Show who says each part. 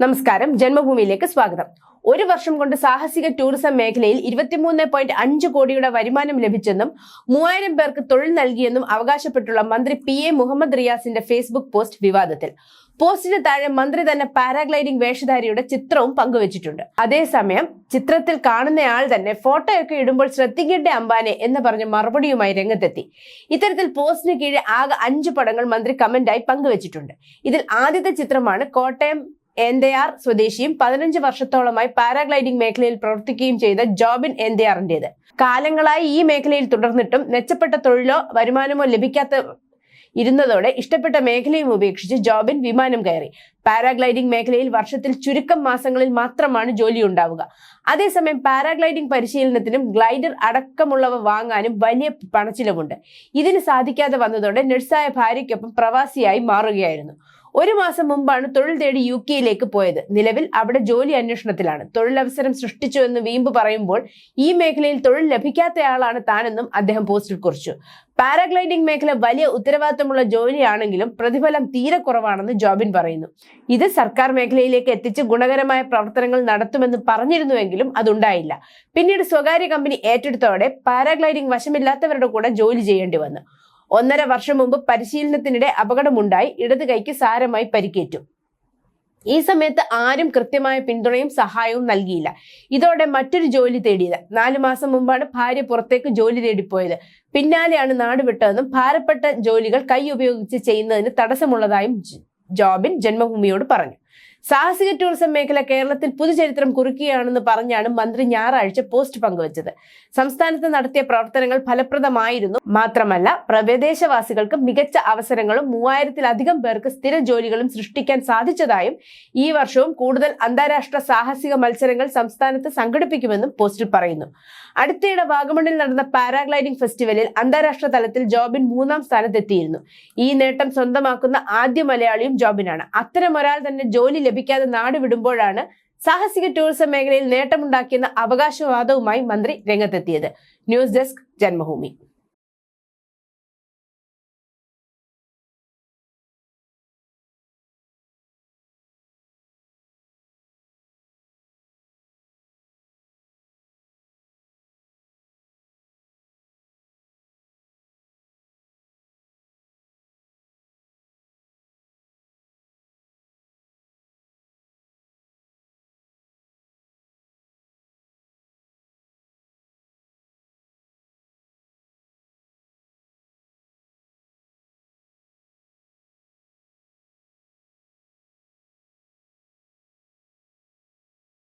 Speaker 1: നമസ്കാരം. ജന്മഭൂമിയിലേക്ക് സ്വാഗതം. ഒരു വർഷം കൊണ്ട് സാഹസിക ടൂറിസം മേഖലയിൽ ഇരുപത്തിമൂന്ന് പോയിന്റ് അഞ്ച് കോടിയുടെ വരുമാനം ലഭിച്ചെന്നും മൂവായിരം പേർക്ക് തൊഴിൽ നൽകിയെന്നും അവകാശപ്പെട്ടുള്ള മന്ത്രി പി എ മുഹമ്മദ് റിയാസിന്റെ ഫേസ്ബുക്ക് പോസ്റ്റ് വിവാദത്തിൽ. പോസ്റ്റിന് താഴെ മന്ത്രി തന്നെ പാരാഗ്ലൈഡിംഗ് വേഷധാരിയുടെ ചിത്രവും പങ്കുവച്ചിട്ടുണ്ട്. അതേസമയം ചിത്രത്തിൽ കാണുന്നയാൾ തന്നെ ഫോട്ടോയൊക്കെ ഇടുമ്പോൾ ശ്രദ്ധിക്കേണ്ട അംബാനെ എന്ന് പറഞ്ഞ് മറുപടിയുമായി രംഗത്തെത്തി. ഇത്തരത്തിൽ പോസ്റ്റിന് കീഴെ ആകെ അഞ്ച് പടങ്ങൾ മന്ത്രി കമന്റായി പങ്കുവച്ചിട്ടുണ്ട്. ഇതിൽ ആദ്യത്തെ ചിത്രമാണ് കോട്ടയം എന്തയാർ സ്വദേശിയും പതിനഞ്ച് വർഷത്തോളമായി പാരാഗ്ലൈഡിംഗ് മേഖലയിൽ പ്രവർത്തിക്കുകയും ചെയ്ത ജോബിൻ എന്തയാറിന്റേത് കാലങ്ങളായി ഈ മേഖലയിൽ തുടർന്നിട്ടും മെച്ചപ്പെട്ട തൊഴിലോ വരുമാനമോ ലഭിക്കാത്ത ഇരുന്നതോടെ ഇഷ്ടപ്പെട്ട മേഖലയും ഉപേക്ഷിച്ച് ജോബിൻ വിമാനം കയറി. പാരാഗ്ലൈഡിംഗ് മേഖലയിൽ വർഷത്തിൽ ചുരുക്കം മാസങ്ങളിൽ മാത്രമാണ് ജോലി ഉണ്ടാവുക അതേസമയം പാരാഗ്ലൈഡിംഗ് പരിശീലനത്തിനും ഗ്ലൈഡർ അടക്കമുള്ളവ വാങ്ങാനും വലിയ പണച്ചിലവുണ്ട്. ഇതിന് സാധിക്കാതെ വന്നതോടെ നഴ്സായ ഭാര്യയ്ക്കൊപ്പം പ്രവാസിയായി മാറുകയായിരുന്നു. ഒരു മാസം മുമ്പാണ് തൊഴിൽ തേടി യു കെയിലേക്ക് പോയത്. നിലവിൽ അവിടെ ജോലി അന്വേഷണത്തിലാണ്. തൊഴിലവസരം സൃഷ്ടിച്ചു എന്ന് വീമ്പ് പറയുമ്പോൾ ഈ മേഖലയിൽ തൊഴിൽ ലഭിക്കാത്തയാളാണ് താനെന്നും അദ്ദേഹം പോസ്റ്റിൽ കുറിച്ചു. പാരാഗ്ലൈഡിംഗ് മേഖല വലിയ ഉത്തരവാദിത്തമുള്ള ജോലിയാണെങ്കിലും പ്രതിഫലം തീരെ കുറവാണെന്ന് ജോബിൻ പറയുന്നു. ഇത് സർക്കാർ മേഖലയിലേക്ക് എത്തിച്ച് ഗുണകരമായ പ്രവർത്തനങ്ങൾ നടത്തുമെന്ന് പറഞ്ഞിരുന്നുവെങ്കിലും അതുണ്ടായില്ല. പിന്നീട് സ്വകാര്യ കമ്പനി ഏറ്റെടുത്തോടെ പാരാഗ്ലൈഡിംഗ് വശമില്ലാത്തവരുടെ കൂടെ ജോലി ചെയ്യേണ്ടി വന്നു. ഒന്നര വർഷം മുമ്പ് പരിശീലനത്തിനിടെ അപകടമുണ്ടായി. ഇടത് കൈക്ക് സാരമായി പരിക്കേറ്റു. ഈ സമയത്ത് ആരും കൃത്യമായ പിന്തുണയും സഹായവും നൽകിയില്ല. ഇതോടെ മറ്റൊരു ജോലി തേടിയത്. നാലു മാസം മുമ്പാണ് ഭാര്യ പുറത്തേക്ക് ജോലി തേടിപ്പോയത്. പിന്നാലെയാണ് നാട് വിട്ടതെന്നും ഭാരപ്പെട്ട ജോലികൾ കൈ ഉപയോഗിച്ച് ചെയ്യുന്നതിന് തടസ്സമുള്ളതായും ജോബിൻ ജന്മഭൂമിയോട് പറഞ്ഞു. സാഹസിക ടൂറിസം മേഖല കേരളത്തിൽ പുതുചരിത്രം കുറിക്കുകയാണെന്ന് പറഞ്ഞാണ് മന്ത്രി ഞായറാഴ്ച പോസ്റ്റ് പങ്കുവച്ചത്. സംസ്ഥാനത്ത് നടത്തിയ പ്രവർത്തനങ്ങൾ ഫലപ്രദമായിരുന്നു. മാത്രമല്ല പ്രദേശവാസികൾക്ക് മികച്ച അവസരങ്ങളും മൂവായിരത്തിലധികം പേർക്ക് സ്ഥിര ജോലികളും സൃഷ്ടിക്കാൻ സാധിച്ചതായും ഈ വർഷവും കൂടുതൽ അന്താരാഷ്ട്ര സാഹസിക മത്സരങ്ങൾ സംസ്ഥാനത്ത് സംഘടിപ്പിക്കുമെന്നും പോസ്റ്റിൽ പറയുന്നു. അടുത്തിടെ വാഗമണിൽ നടന്ന പാരാഗ്ലൈഡിംഗ് ഫെസ്റ്റിവലിൽ അന്താരാഷ്ട്ര തലത്തിൽ ജോബിൻ മൂന്നാം സ്ഥാനത്തെത്തിയിരുന്നു. ഈ നേട്ടം സ്വന്തമാക്കുന്ന ആദ്യ മലയാളിയും ജോബിനാണ്. അത്തരമൊരാൾ തന്നെ ജോലി ലഭിക്കാതെ നാട് വിടുമ്പോഴാണ് സാഹസിക ടൂറിസം മേഖലയിൽ നേട്ടമുണ്ടാക്കിയെന്ന അവകാശവാദവുമായി മന്ത്രി രംഗത്തെത്തിയത്. News desk Janmabhumi.